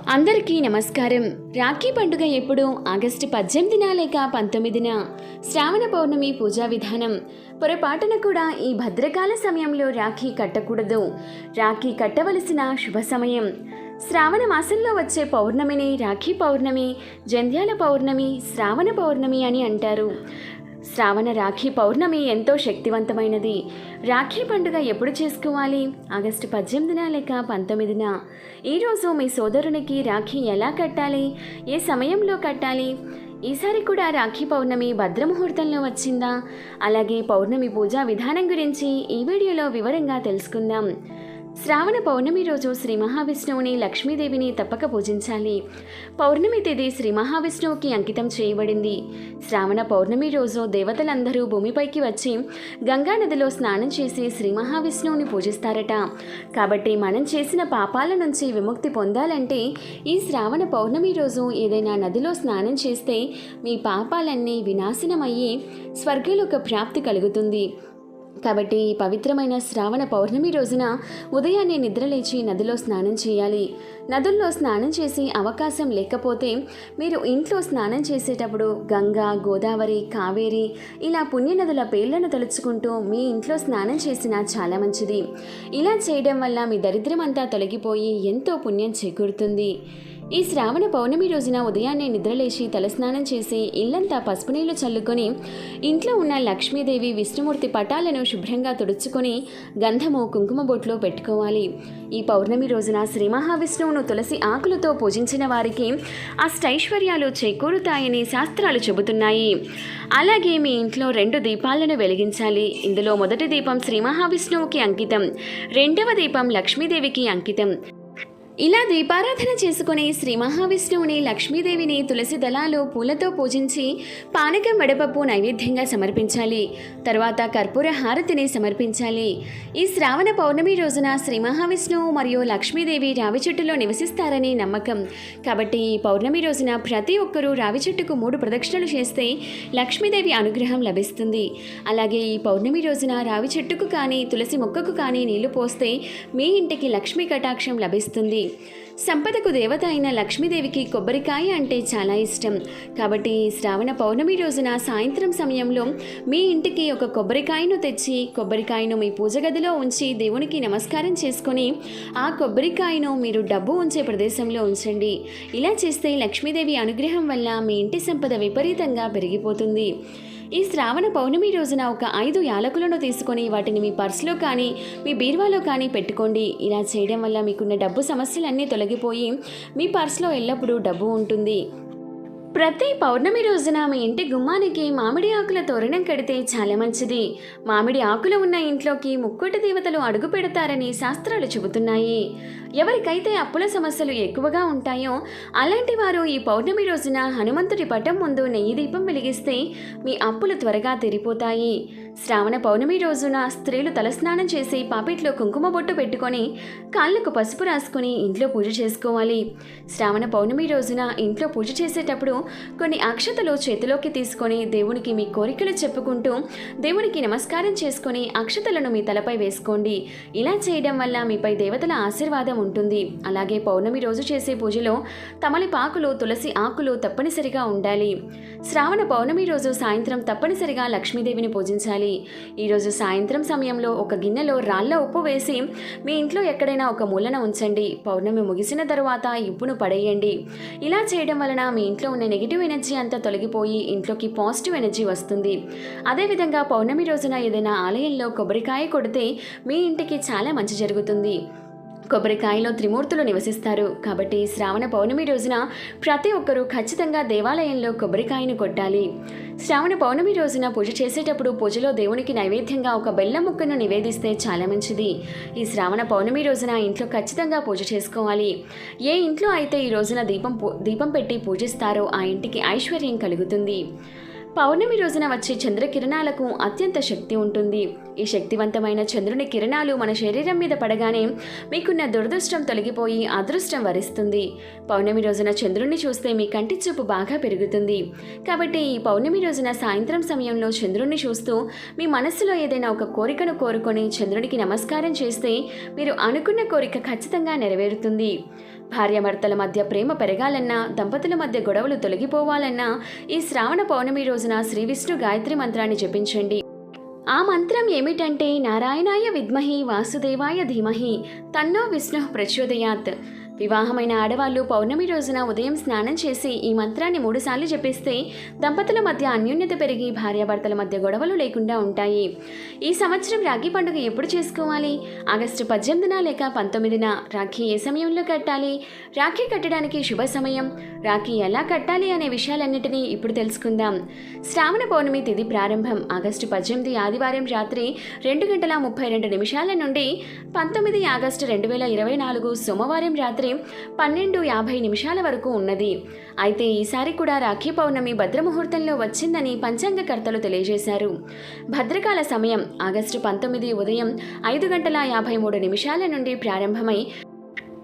అందరికీ నమస్కారం. రాఖీ పండుగ ఎప్పుడు? ఆగస్టు పద్దెనిమిదిన లేక పంతొమ్మిదిన? శ్రావణ పౌర్ణమి పూజా విధానం. పొరపాటున కూడా ఈ భద్రకాల సమయంలో రాఖీ కట్టకూడదు. రాఖీ కట్టవలసిన శుభ సమయం. శ్రావణ మాసంలో వచ్చే పౌర్ణమిని రాఖీ పౌర్ణమి జంధ్యాల పౌర్ణమి శ్రావణ పౌర్ణమి అని అంటారు. శ్రావణ రాఖీ పౌర్ణమి ఎంతో శక్తివంతమైనది. రాఖీ పండుగ ఎప్పుడు చేసుకోవాలి? ఆగస్టు పద్దెనిమిదిన లేక పంతొమ్మిదిన? ఈరోజు మీ సోదరునికి రాఖీ ఎలా కట్టాలి? ఏ సమయంలో కట్టాలి? ఈసారి కూడా రాఖీ పౌర్ణమి భద్రముహూర్తంలో వచ్చిందా? అలాగే పౌర్ణమి పూజా విధానం గురించి ఈ వీడియోలో వివరంగా తెలుసుకుందాం. శ్రావణ పౌర్ణమి రోజు శ్రీ మహావిష్ణువుని లక్ష్మీదేవిని తప్పక పూజించాలి. పౌర్ణమి తేదీ శ్రీ మహావిష్ణువుకి అంకితం చేయబడింది. శ్రావణ పౌర్ణమి రోజు దేవతలందరూ భూమిపైకి వచ్చి గంగా నదిలో స్నానం చేసి శ్రీ మహావిష్ణువుని పూజిస్తారట. కాబట్టి మనం చేసిన పాపాల నుంచి విముక్తి పొందాలంటే ఈ శ్రావణ పౌర్ణమి రోజు ఏదైనా నదిలో స్నానం చేస్తే మీ పాపాలన్నీ వినాశనమయ్యి స్వర్గలోక ప్రాప్తి కలుగుతుంది. కాబట్టి ఈ పవిత్రమైన శ్రావణ పౌర్ణమి రోజున ఉదయాన్నే నిద్రలేచి నదిలో స్నానం చేయాలి. నదుల్లో స్నానం చేసే అవకాశం లేకపోతే మీరు ఇంట్లో స్నానం చేసేటప్పుడు గంగా గోదావరి కావేరి ఇలా పుణ్యనదుల పేర్లను తలుచుకుంటూ మీ ఇంట్లో స్నానం చేసినా చాలా మంచిది. ఇలా చేయడం వల్ల మీ దరిద్రమంతా తొలగిపోయి ఎంతో పుణ్యం చేకూరుతుంది. ఈ శ్రావణ పౌర్ణమి రోజున ఉదయాన్నే నిద్రలేచి తలస్నానం చేసి ఇల్లంతా పసుపు నీళ్ళు చల్లుకొని ఇంట్లో ఉన్న లక్ష్మీదేవి విష్ణుమూర్తి పటాలను శుభ్రంగా తుడుచుకొని గంధము కుంకుమ బొట్లో పెట్టుకోవాలి. ఈ పౌర్ణమి రోజున శ్రీ మహావిష్ణువును తులసి ఆకులతో పూజించిన వారికి అష్టైశ్వర్యాలు చేకూరుతాయని శాస్త్రాలు చెబుతున్నాయి. అలాగే మీ ఇంట్లో రెండు దీపాలను వెలిగించాలి. ఇందులో మొదటి దీపం శ్రీ మహావిష్ణువుకి అంకితం రెండవ దీపం లక్ష్మీదేవికి అంకితం. ఇలా దీపారాధన చేసుకుని శ్రీ మహావిష్ణువుని లక్ష్మీదేవిని తులసి దళాలు పూలతో పూజించి పానకం వడపప్పు నైవేద్యంగా సమర్పించాలి. తర్వాత కర్పూర హారతిని సమర్పించాలి. ఈ శ్రావణ పౌర్ణమి రోజున శ్రీ మహావిష్ణువు మరియు లక్ష్మీదేవి రావి చెట్టులో నివసిస్తారని నమ్మకం. కాబట్టి ఈ పౌర్ణమి రోజున ప్రతి ఒక్కరూ రావి చెట్టుకు మూడు ప్రదక్షిణలు చేస్తే లక్ష్మీదేవి అనుగ్రహం లభిస్తుంది. అలాగే ఈ పౌర్ణమి రోజున రావి చెట్టుకు కానీ తులసి మొక్కకు కానీ నీళ్ళు పోస్తే మీ ఇంటికి లక్ష్మీ కటాక్షం లభిస్తుంది. సంపదకు దేవత అయిన లక్ష్మీదేవికి కొబ్బరికాయ అంటే చాలా ఇష్టం. కాబట్టి శ్రావణ పౌర్ణమి రోజున సాయంత్రం సమయంలో మీ ఇంటికి ఒక కొబ్బరికాయను తెచ్చి కొబ్బరికాయను మీ పూజ గదిలో ఉంచి దేవునికి నమస్కారం చేసుకొని ఆ కొబ్బరికాయను మీరు డబ్బు ఉంచే ప్రదేశంలో ఉంచండి. ఇలా చేస్తే లక్ష్మీదేవి అనుగ్రహం వల్ల మీ ఇంటి సంపద విపరీతంగా పెరిగిపోతుంది. ఈ శ్రావణ పౌర్ణమి రోజున ఒక ఐదు యాలకులను తీసుకొని వాటిని మీ పర్సులో కానీ మీ బీరువాలో కానీ పెట్టుకోండి. ఇలా చేయడం వల్ల మీకున్న డబ్బు సమస్యలన్నీ తొలగిపోయి మీ పర్సులో ఎల్లప్పుడూ డబ్బు ఉంటుంది. ప్రతి పౌర్ణమి రోజున మీ ఇంటి గుమ్మానికి మామిడి ఆకుల తోరణం కడితే చాలా మంచిది. మామిడి ఆకులు ఉన్న ఇంట్లోకి ముక్కోటి దేవతలు అడుగు పెడతారని శాస్త్రాలు చెబుతున్నాయి. ఎవరికైతే అప్పుల సమస్యలు ఎక్కువగా ఉంటాయో అలాంటి వారు ఈ పౌర్ణమి రోజున హనుమంతుడి పటం ముందు నెయ్యి దీపం వెలిగిస్తే మీ అప్పులు త్వరగా తెరిపోతాయి. శ్రావణ పౌర్ణమి రోజున స్త్రీలు తలస్నానం చేసి పాపిట్లో కుంకుమ బొట్టు పెట్టుకొని కాళ్ళకు పసుపు రాసుకొని ఇంట్లో పూజ చేసుకోవాలి. శ్రావణ పౌర్ణమి రోజున ఇంట్లో పూజ చేసేటప్పుడు కొన్ని అక్షతలు చేతిలోకి తీసుకొని దేవునికి మీ కోరికలు చెప్పుకుంటూ దేవునికి నమస్కారం చేసుకొని అక్షతలను మీ తలపై వేసుకోండి. ఇలా చేయడం వల్ల మీపై దేవతల ఆశీర్వాదం ఉంటుంది. అలాగే పౌర్ణమి రోజు చేసే పూజలో తమలిపాకులు తులసి ఆకులు తప్పనిసరిగా ఉండాలి. శ్రావణ పౌర్ణమి రోజు సాయంత్రం తప్పనిసరిగా లక్ష్మీదేవిని పూజించాలి. ఈరోజు సాయంత్రం సమయంలో ఒక గిన్నెలో రాళ్ళ ఉప్పు వేసి మీ ఇంట్లో ఎక్కడైనా ఒక మూలన ఉంచండి. పౌర్ణమి ముగిసిన తర్వాత ఈ ఉప్పును పడేయండి. ఇలా చేయడం వలన మీ ఇంట్లో ఉన్న నెగిటివ్ ఎనర్జీ అంతా తొలగిపోయి ఇంట్లోకి పాజిటివ్ ఎనర్జీ వస్తుంది. అదేవిధంగా పౌర్ణమి రోజున ఏదైనా ఆలయంలో కొబ్బరికాయ కొడితే మీ ఇంటికి చాలా మంచి జరుగుతుంది. కొబ్బరికాయలో త్రిమూర్తులు నివసిస్తారు. కాబట్టి శ్రావణ పౌర్ణమి రోజున ప్రతి ఒక్కరూ ఖచ్చితంగా దేవాలయంలో కొబ్బరికాయను కొట్టాలి. శ్రావణ పౌర్ణమి రోజున పూజ చేసేటప్పుడు పూజలో దేవునికి నైవేద్యంగా ఒక బెల్లం ముక్కను నివేదిస్తే చాలా మంచిది. ఈ శ్రావణ పౌర్ణమి రోజున ఇంట్లో ఖచ్చితంగా పూజ చేసుకోవాలి. ఏ ఇంట్లో అయితే ఈ రోజున దీపం పూ- దీపం పెట్టి పూజిస్తారో ఆ ఇంటికి ఐశ్వర్యం కలుగుతుంది. పౌర్ణమి రోజున వచ్చే చంద్రకిరణాలకు అత్యంత శక్తి ఉంటుంది. ఈ శక్తివంతమైన చంద్రుని కిరణాలు మన శరీరం మీద పడగానే మీకున్న దురదృష్టం తొలగిపోయి అదృష్టం వరిస్తుంది. పౌర్ణమి రోజున చంద్రుణ్ణి చూస్తే మీ కంటి చూపు బాగా పెరుగుతుంది. కాబట్టి ఈ పౌర్ణమి రోజున సాయంత్రం సమయంలో చంద్రుణ్ణి చూస్తూ మీ మనస్సులో ఏదైనా ఒక కోరికను కోరుకొని చంద్రునికి నమస్కారం చేస్తే మీరు అనుకున్న కోరిక ఖచ్చితంగా నెరవేరుతుంది. భార్యాభర్తల మధ్య ప్రేమ పెరగాలన్నా దంపతుల మధ్య గొడవలు తొలగిపోవాలన్నా ఈ శ్రావణ పౌర్ణమి రోజున శ్రీ విష్ణు గాయత్రి మంత్రాన్ని జపించండి. ఆ మంత్రం ఏమిటంటే నారాయణాయ విద్మహి వాసుదేవాయ ధీమహి తన్నో విష్ణు ప్రచోదయాత్. వివాహమైన ఆడవాళ్ళు పౌర్ణమి రోజున ఉదయం స్నానం చేసి ఈ మంత్రాన్ని మూడుసార్లు జపిస్తే దంపతుల మధ్య అన్యోన్యత పెరిగి భార్యాభర్తల మధ్య గొడవలు లేకుండా ఉంటాయి. ఈ సంవత్సరం రాఖీ పండుగ ఎప్పుడు చేసుకోవాలి? ఆగస్టు పద్దెనిమిదిన లేక పంతొమ్మిదిన రాఖీ ఏ సమయంలో కట్టాలి? రాఖీ కట్టడానికి శుభ సమయం? రాఖీ ఎలా కట్టాలి అనే విషయాలన్నిటినీ ఇప్పుడు తెలుసుకుందాం. శ్రావణ పౌర్ణమి తిథి ప్రారంభం. ఆగస్టు పద్దెనిమిది ఆదివారం రాత్రి రెండు గంటల ముప్పై రెండు నిమిషాల నుండి పంతొమ్మిది ఆగస్టు రెండు వేల ఇరవై నాలుగు సోమవారం రాత్రి పన్నెండు యాభై నిమిషాల వరకు ఉన్నది. అయితే ఈసారి కూడా రాఖీ పౌర్ణమి భద్రముహూర్తంలో వచ్చిందని పంచాంగకర్తలు తెలియజేశారు. భద్రకాల సమయం ఆగస్టు పంతొమ్మిది ఉదయం ఐదు గంటల యాభై మూడు నిమిషాల నుండి ప్రారంభమై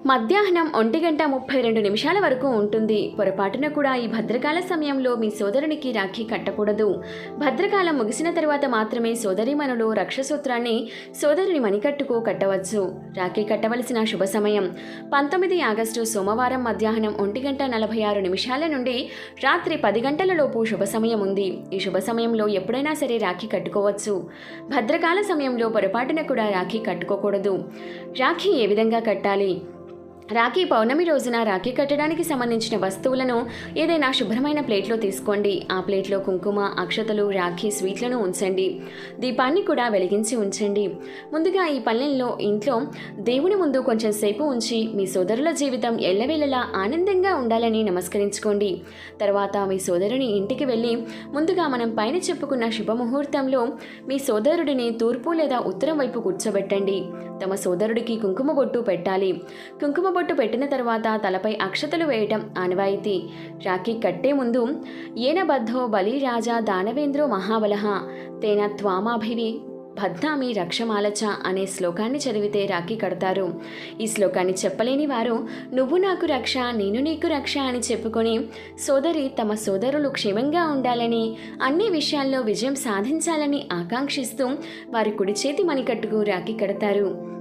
మధ్యాహ్నం ఒంటి గంట ముప్పై రెండు నిమిషాల వరకు ఉంటుంది. పొరపాటున కూడా ఈ భద్రకాల సమయంలో మీ సోదరునికి రాఖీ కట్టకూడదు. భద్రకాలం ముగిసిన తర్వాత మాత్రమే సోదరిమణులు రక్షసూత్రాన్ని సోదరుని మణికట్టుకు కట్టవచ్చు. రాఖీ కట్టవలసిన శుభ సమయం పంతొమ్మిది ఆగస్టు సోమవారం మధ్యాహ్నం ఒంటి గంట నలభై ఆరు నిమిషాల నుండి రాత్రి పది గంటలలోపు శుభ సమయం ఉంది. ఈ శుభ సమయంలో ఎప్పుడైనా సరే రాఖీ కట్టుకోవచ్చు. భద్రకాల సమయంలో పొరపాటున కూడా రాఖీ కట్టుకోకూడదు. రాఖీ ఏ విధంగా కట్టాలి? రాఖీ పౌర్ణమి రోజున రాఖీ కట్టడానికి సంబంధించిన వస్తువులను ఏదైనా శుభ్రమైన ప్లేట్లో తీసుకోండి. ఆ ప్లేట్లో కుంకుమ అక్షతలు రాఖీ స్వీట్లను ఉంచండి. దీపాన్ని కూడా వెలిగించి ఉంచండి. ముందుగా ఈ పల్లెల్లో ఇంట్లో దేవుని ముందు కొంచెం సేపు ఉంచి మీ సోదరుల జీవితం ఎల్లవేళలా ఆనందంగా ఉండాలని నమస్కరించుకోండి. తర్వాత మీ సోదరుని ఇంటికి వెళ్ళి ముందుగా మనం పైన చెప్పుకున్న శుభముహూర్తంలో మీ సోదరుడిని తూర్పు లేదా ఉత్తరం వైపు కూర్చోబెట్టండి. తమ సోదరుడికి కుంకుమ బొట్టు పెట్టాలి. కుంకుమ బొట్టు పెట్టిన తర్వాత తలపై అక్షతలు వేయటం ఆనవాయితీ. రాఖీ కట్టే ముందు ఏనబద్ధో బలిరాజా దానవేంద్రో మహాబలహ తేన త్వామాభివి భద్నామి రక్షమాలచ అనే శ్లోకాన్ని చదివితే రాఖీ కడతారు. ఈ శ్లోకాన్ని చెప్పలేని వారు నువ్వు నాకు రక్ష నేను నీకు రక్ష అని చెప్పుకొని సోదరి తమ సోదరులు క్షేమంగా ఉండాలని అన్ని విషయాల్లో విజయం సాధించాలని ఆకాంక్షిస్తూ వారి కుడి చేతి మణికట్టుకు రాఖీ కడతారు.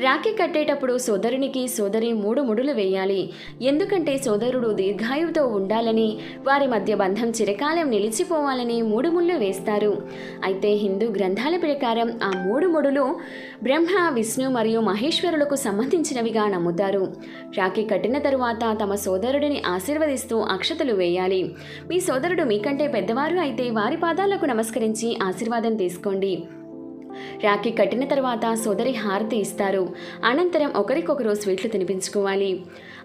రాఖీ కట్టేటప్పుడు సోదరునికి సోదరి మూడు ముడులు వేయాలి. ఎందుకంటే సోదరుడు దీర్ఘాయువుతో ఉండాలని వారి మధ్య బంధం చిరకాలం నిలిచిపోవాలని మూడు ముళ్ళు వేస్తారు. అయితే హిందూ గ్రంథాల ప్రకారం ఆ మూడు ముడులు బ్రహ్మ విష్ణు మరియు మహేశ్వరులకు సంబంధించినవిగా నమ్ముతారు. రాఖీ కట్టిన తరువాత తమ సోదరుడిని ఆశీర్వదిస్తూ అక్షతలు వేయాలి. మీ సోదరుడు మీకంటే పెద్దవారు అయితే వారి పాదాలకు నమస్కరించి ఆశీర్వాదం తీసుకోండి. రాఖీ కట్టిన తర్వాత సోదరి హారతి ఇస్తారు. అనంతరం ఒకరికొకరు స్వీట్లు తినిపించుకోవాలి.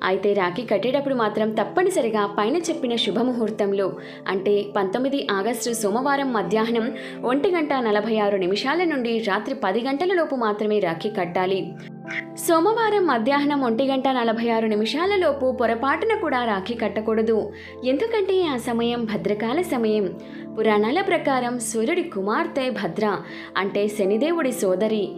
అయితే రాఖీ కట్టేటప్పుడు మాత్రం తప్పనిసరిగా పైన చెప్పిన శుభముహూర్తంలో అంటే పంతొమ్మిది ఆగస్టు సోమవారం మధ్యాహ్నం ఒంటి గంట నలభై ఆరు నిమిషాల నుండి రాత్రి పది గంటల లోపు మాత్రమే రాఖీ కట్టాలి. సోమవారం మధ్యాహ్నం ఒంటి గంట నలభై ఆరు నిమిషాలలోపు పొరపాటున కూడా రాఖీ కట్టకూడదు. ఎందుకంటే ఆ సమయం భద్రకాల సమయం. పురాణాల ప్రకారం సూర్యుడి కుమార్తె భద్ర అంటే శనిదేవుడి సోదరి.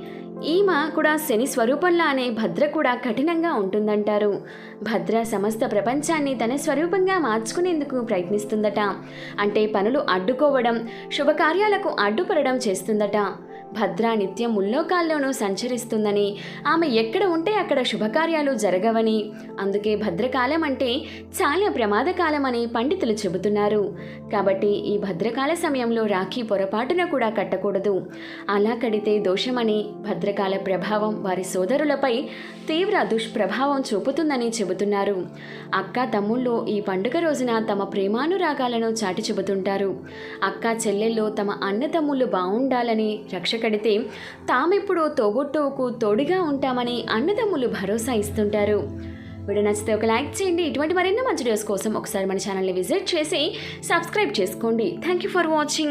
ఈమె కూడా శని స్వరూపంలానే భద్ర కూడా కఠినంగా ఉంటుందంటారు. భద్ర సమస్త ప్రపంచాన్ని తన స్వరూపంగా మార్చుకునేందుకు ప్రయత్నిస్తుందట. అంటే పనులు అడ్డుకోవడం శుభకార్యాలకు అడ్డుపడడం చేస్తుందట. భద్ర నిత్యం ముల్లోకాల్లోనూ సంచరిస్తుందని ఆమె ఎక్కడ ఉంటే అక్కడ శుభకార్యాలు జరగవని. అందుకే భద్రకాలం అంటే చాలా ప్రమాదకాలమని పండితులు చెబుతున్నారు. కాబట్టి ఈ భద్రకాల సమయంలో రాఖీ పొరపాటున కూడా కట్టకూడదు. అలా కడితే దోషమని భద్రకాల ప్రభావం వారి సోదరులపై తీవ్ర దుష్ప్రభావం చూపుతుందని చెబుతున్నారు. అక్క తమ్ముళ్ళు ఈ పండుగ రోజున తమ ప్రేమానురాగాలను చాటి చెబుతుంటారు. అక్క చెల్లెళ్ళు తమ అన్నతమ్ముళ్ళు బాగుండాలని రక్ష కడితే తామెప్పుడు తోబుట్టువుకు తోడుగా ఉంటామని అన్నదమ్ములు భరోసా ఇస్తుంటారు. వీడియో నచ్చితే ఒక లైక్ చేయండి. ఇటువంటి మరెన్నో మంచి వీడియోస్ కోసం ఒకసారి మన ఛానల్ని విజిట్ చేసి సబ్స్క్రైబ్ చేసుకోండి. Thank you for watching